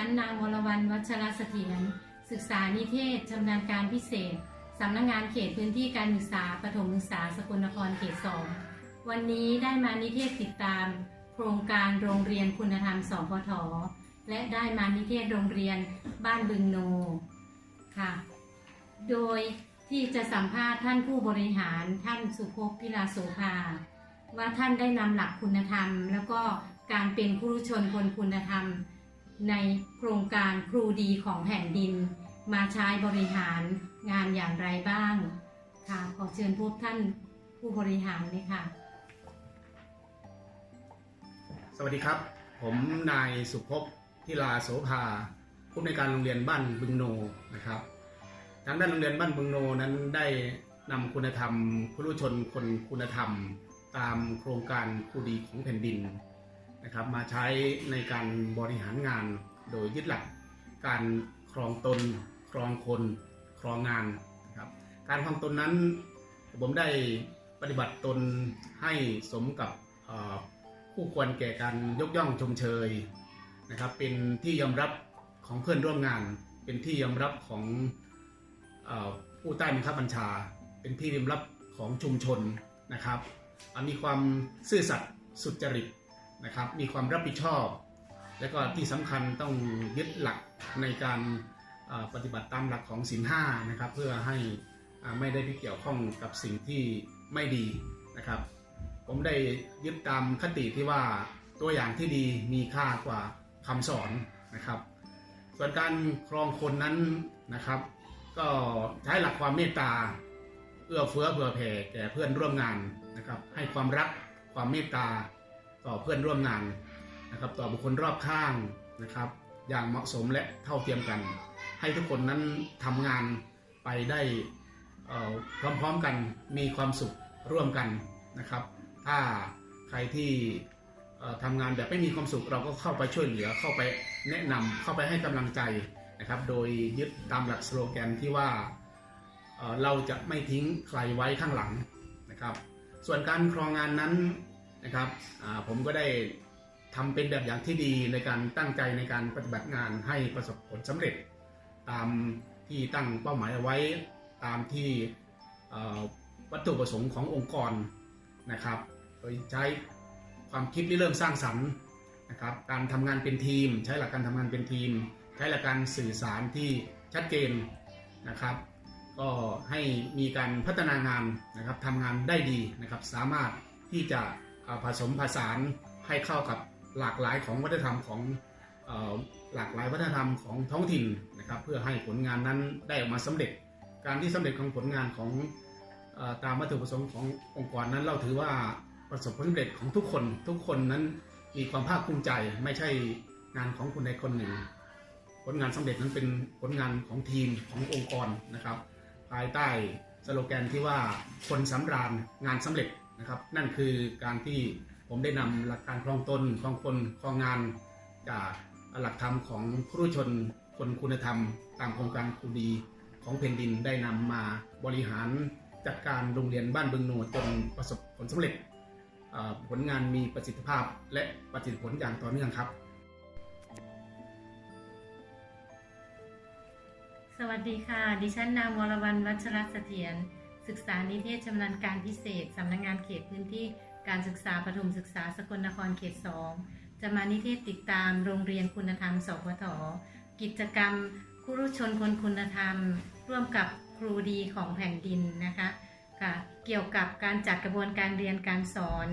ฉันนางวรวรรณวัชรเสถียรศึกษานิเทศชำนาญการพิเศษสำนักงงานเขตพื้นที่การศึกษาปฐมศึกษาสกลนครเขตสองวันนี้ได้มานิเทศติดตาม โครงการโรงเรียนคุณธรรมสพทและได้มานิเทศโรงเรียนบ้านบึงโนค่ะ โดยที่จะสัมภาษณ์ท่านผู้บริหารท่านสุภพพิลาโสภา ว่าท่านได้นำหลักคุณธรรม แล้วก็การเป็นผู้รู้ชนคนคุณธรรม ในโครงการครูดีของแผ่นดิน มาใช้บริหารงานอย่างไรบ้างค่ะขอเชิญพบท่านผู้บริหารเลยค่ะ สวัสดีครับ ผมนายสุภพทิลาโสภาผู้ในการโรงเรียนบ้านบึงโนนะครับทางด้านโรงเรียนบ้านบึงโนนั้นได้นำคุณธรรมผู้รู้ชนคนคุณธรรม ตามโครงการครูดีของแผ่นดิน นะครับมาใช้ในการบริหารงานโดยยึดหลักการครองตน ครองคนครองงานนะครับการครองตนนั้นผมได้ปฏิบัติตนให้สมกับผู้ควรแก่การยกย่องชมเชยนะครับเป็นที่ยอมรับของเพื่อนร่วมงาน เป็นที่ยอมรับของอผู้ใต้บังคับบัญชา เป็นที่ยอมรับของชุมชนนะครับมีความซื่อสัตย์สุจริต นะครับ มีความรับผิดชอบ และก็ที่สำคัญต้องยึดหลักในการปฏิบัติตามหลักของศีลห้านะครับ เพื่อให้ไม่ได้ไปเกี่ยวข้องกับสิ่งที่ไม่ดีนะครับ ผมได้ยึดตามคติที่ว่าตัวอย่างที่ดีมีค่ากว่าคำสอนนะครับ ส่วนการครองคนนั้นนะครับ ก็ใช้หลักความเมตตาเอื้อเฟื้อเผื่อแผ่แก่เพื่อนร่วมงานนะครับ ให้ความรักความเมตตา ต่อเพื่อนร่วมงานนะครับ ต่อบุคคลรอบข้างนะครับ อย่างเหมาะสมและเท่าเทียมกัน ให้ทุกคนนั้นทำงานไปได้พร้อมๆกันมีความสุขร่วมกันนะครับ ถ้าใครที่เอ่อทำงานแบบไม่มีความสุขเราก็เข้าไปช่วยเหลือเข้าไปแนะนำเข้าไปให้กำลังใจนะครับ โดยยึดตามหลักสโลแกนที่ว่าเราจะไม่ทิ้งใครไว้ข้างหลังนะครับ ส่วนการครองงานนั้น นะครับผมก็ได้ทำเป็นแบบอย่างที่ดีในการตั้งใจในการปฏิบัติงานให้ประสบผลสำเร็จ ตามที่ตั้งเป้าหมายเอาไว้ตามที่วัตถุประสงค์ขององค์กรนะครับโดยใช้ความคิดที่เริ่มสร้างสรรค์นะครับการทำงานเป็นทีม ใช้หลักการทำงานเป็นทีม ใช้หลักการสื่อสารที่ชัดเจนนะครับ ก็ให้มีการพัฒนางานนะครับทำงานได้ดีนะครับ สามารถที่จะ ผสมผสานให้เข้ากับหลากหลายของวัฒนธรรมของออหลากหลายวัฒนธรรมของท้องถิ่นนะครับเพื่อให้ผลงานนั้นได้ออกมาสำเร็จ การที่สำเร็จของผลงานของอตามวัตถุประสงค์ขององค์กรนั้นเราถือว่าประสบผลสำเร็จของทุกคน ทุกคนนั้นมีความภาคภูมิใจไม่ใช่งานของคนใดคนหนึ่ง ผลงานสำเร็จนั้นเป็นผลงานของทีมขององค์กรนะครับ ภายใต้สโลแกนที่ว่าคนสำราญงานสำเร็จ นะครับ นั่นคือการที่ผมได้นำหลักการครองตนครองคนครองงานจากหลักธรรมของครูชนคนคุณธรรม ตามโครงการครูดีของแผ่นดินได้นำมาบริหารจัดการโรงเรียนบ้านบึงโนจนประสบผลสำเร็จเอ่อผลงานมีประสิทธิภาพและประสิทธิผลอย่างต่อเนื่องครับ สวัสดีค่ะ ดิฉันนางวรวรรณวัชรเสถียร ศึกษานิเทศชำนาญการพิเศษสำนักงงานเขตพื้นที่การศึกษาปฐมศึกษาสกลนครเขต 2 จะมานิเทศติดตามโรงเรียนคุณธรรมสพทกิจกรรมครูชนคนคุณธรรม ร่วมกับครูดีของแผ่นดินนะคะค่ะเกี่ยวกับการจัดกระบวนการเรียนการสอน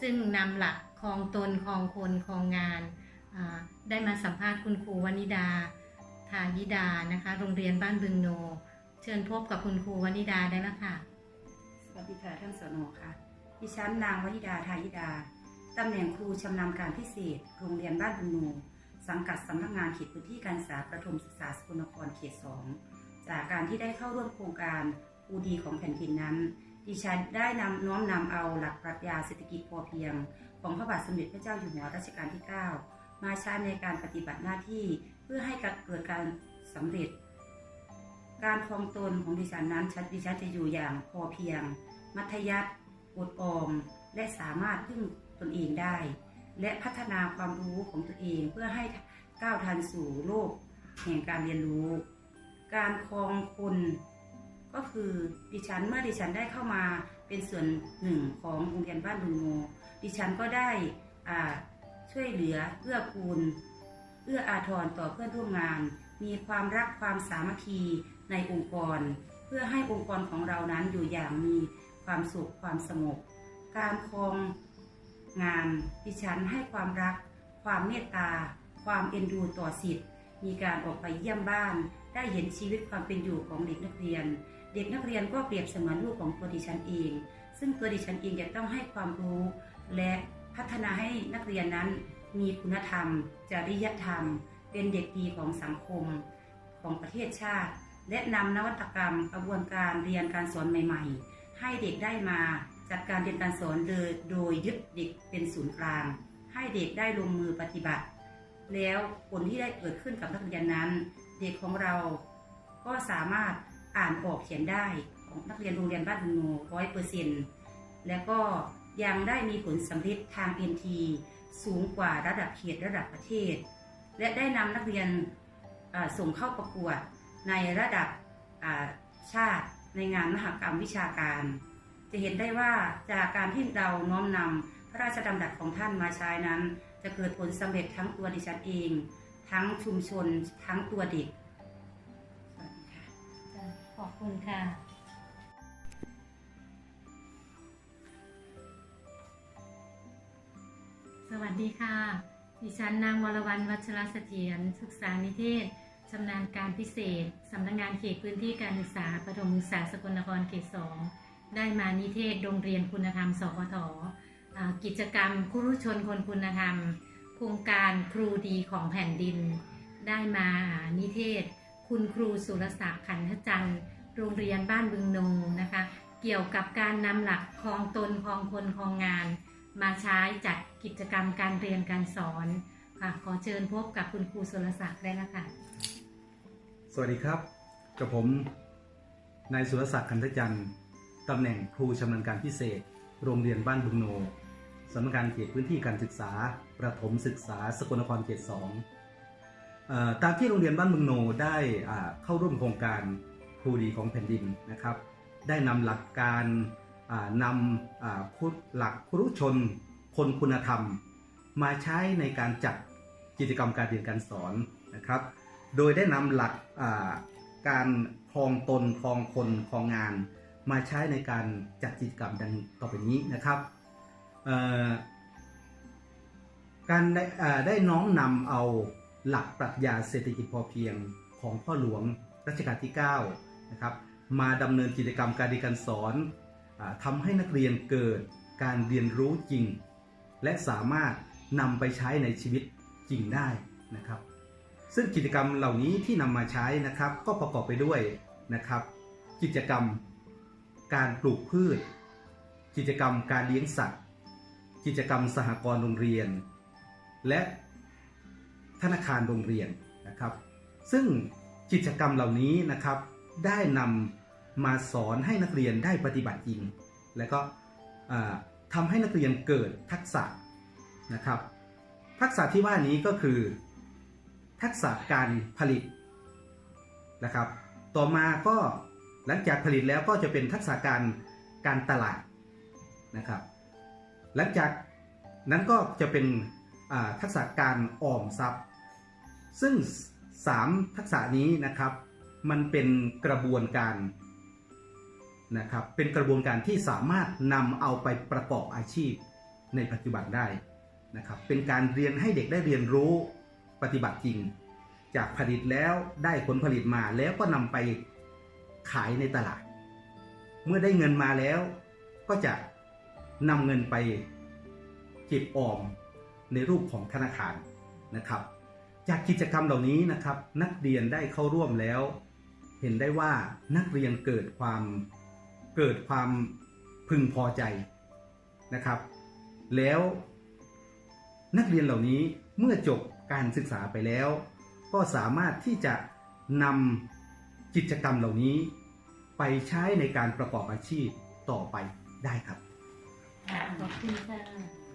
ซึ่งนำหลักคลองตนคลองคนคลองงานได้มาสัมภาษณ์คุณครูวนิดา ทายิดานะคะ โรงเรียนบ้านบึงโน เชิญพบกับคุณครูวนิดาได้แล้วค่ะ สวัสดีค่ะท่านสนค่ะ ดิฉันนางวนิดาทายิดา ตำแหน่งครูชำนาญการพิเศษ โรงเรียนบ้านบุญนูสังกัดสำนักงานเขตพื้นที่การศึกษาประถมศึกษาสกลนครเขต2จากการที่ได้เข้าร่วมโครงการครูดีของแผ่นดินนั้น ดิฉันได้นำน้อมนำเอาหลักปรัชญาเศรษฐกิจพอเพียง ของพระบาทสมเด็จพระเจ้าอยู่หัวรัชกาลที่ 9 มาใช้ในการปฏิบัติหน้าที่เพื่อให้เกิดการสำเร็จ การครองตนของดิฉันนั้นฉันดิฉันจะอยู่อย่างพอเพียง มัธยัติอดออม และสามารถพึ่งตนเองได้ และพัฒนาความรู้ของตัวเองเพื่อให้ก้าวทันสู่โลกแห่งการเรียนรู้ การครองคนก็คือดิฉันเมื่อดิฉันได้เข้ามาเป็นส่วนหนึ่งของโรงเรียนบ้านบุญโมดิฉันก็ได้ช่วยเหลือเอื้อกูล เอื้ออาทรต่อเพื่อนร่วมงาน มีความรักความสามัคคี ในองค์กร เพื่อให้องค์กรของเรานั้นอยู่อย่างมีความสุขความสงบ การครองงานดิฉันให้ความรัก ความเมตตา ความเอ็นดูต่อสิทธิ์ มีการออกไปเยี่ยมบ้าน ได้เห็นชีวิตความเป็นอยู่ของเด็กนักเรียน เด็กนักเรียนก็เปรียบเสมือนลูกของตัวดิฉันเอง ซึ่งตัวดิฉันเองจะต้องให้ความรู้ และพัฒนาให้นักเรียนนั้น มีคุณธรรม จริยธรรม เป็นเด็กดีของสังคม ของประเทศชาติ และนำนวัตกรรมกระบวนการเรียนการสอนใหม่ ๆ ให้เด็กได้มาจัดการเรียนการสอนโดยโดยยึดเด็กเป็นศูนย์กลาง ให้เด็กได้ลงมือปฏิบัติ แล้วผลที่ได้เกิดขึ้นกับนักเรียนนั้น เด็กของเราก็สามารถอ่านออกเขียนได้ของนักเรียนโรงเรียนบ้านบุญโนร้อยเปอร์เซ็นต์แล้วก็ยังได้มีผลสำเร็จทาง NT สูงกว่าระดับเขตระดับประเทศ และได้นำนักเรียนส่งเข้าประกวด ในระดับชาติในงานมหกรรมวิชาการ จะเห็นได้ว่าจากการที่เราน้อมนำพระราชดำรัสของท่านมาใช้นั้น จะเกิดผลสำเร็จทั้งตัวดิฉันเอง ทั้งชุมชน ทั้งตัวเด็กขอบคุณค่ะสวัสดีค่ะ ดิฉันนางวรวรรณวัชรเสถียรศึกษานิเทศ ชำนาญการพิเศษ สำนักงานเขตพื้นที่การศึกษาประถมศึกษาสกลนครเขตสองได้มานิเทศโรงเรียนคุณธรรมสพทอ่ากิจกรรมครุชนคนคุณธรรม โครงการครูดีของแผ่นดิน ได้มานิเทศ คุณครูสุรศักดิ์ขันธจันทร์โรงเรียนบ้านบึงโนนะคะ เกี่ยวกับการนำหลักคลองตนคลองคนคลองงาน มาใช้จัดกิจกรรมการเรียนการสอนค่ะขอเชิญพบกับคุณครูสุรศักดิ์ได้แล้วค่ะ สวัสดีครับ กับผมนายสุรศักดิ์คันธจันทร์ตำแหน่งครูชำนาญการพิเศษ โรงเรียนบ้านบึงโนสำนักงานเขตพื้นที่การศึกษา ประถมศึกษาสกลนครเขตสองตามที่โรงเรียนบ้านบึงโนได้เข้าร่วมโครงการครูดีของแผ่นดินนะครับ ได้นำหลักการนำหลักครุชน คนคุณธรรม มาใช้ในการจัดกิจกรรมการเรียนการสอนนะครับ โดยได้นำหลักการครองตนครองคนครองงาน มาใช้ในการจัดกิจกรรมดังต่อไปนี้นะครับการได้ได้น้อมนำเอาหลักปรัชญาเศรษฐกิจพอเพียงของพ่อหลวงรัชกาลที่9นะครับมาดำเนินกิจกรรมการเรียนการสอนอทำให้นักเรียนเกิดการเรียนรู้จริง และสามารถนำไปใช้ในชีวิตจริงได้นะครับ ซึ่งกิจกรรมเหล่านี้ที่นำมาใช้นะครับ ก็ประกอบไปด้วยนะครับ กิจกรรม การปลูกพืช กิจกรรมการเลี้ยงสัตว์ กิจกรรมสหกรณ์โรงเรียน และธนาคารโรงเรียนนะครับ ซึ่งกิจกรรมเหล่านี้นะครับได้นำมาสอนให้นักเรียนได้ปฏิบัติจริง และก็อ่าทำให้นักเรียนเกิดทักษะนะครับ ทักษะที่ว่านี้ก็คือ ทักษะการผลิตนะครับ ต่อมาก็หลังจากผลิตแล้วก็จะเป็นทักษะการการตลาดนะครับ หลังจากนั้นก็จะเป็นทักษะการออมทรัพย์ ซึ่ง 3 ทักษะนี้นะครับ มันเป็นกระบวนการนะครับ เป็นกระบวนการที่สามารถนำเอาไปประกอบอาชีพในปัจจุบันได้นะครับ เป็นการเรียนให้เด็กได้เรียนรู้ ปฏิบัติจริง จากผลิตแล้วได้ผลผลิตมาแล้วก็นำไปขายในตลาด เมื่อได้เงินมาแล้วก็จะนำเงินไปเก็บออมในรูปของธนาคารนะครับ จากกิจกรรมเหล่านี้นะครับ นักเรียนได้เข้าร่วมแล้ว เห็นได้ว่านักเรียนเกิดความเกิดความพึงพอใจนะครับ แล้วนักเรียนเหล่านี้เมื่อจบ การศึกษาไปแล้ว ก็สามารถที่จะนำกิจกรรมเหล่านี้ ไปใช้ในการประกอบอาชีพต่อไปได้ครับขอบคุณค่ะ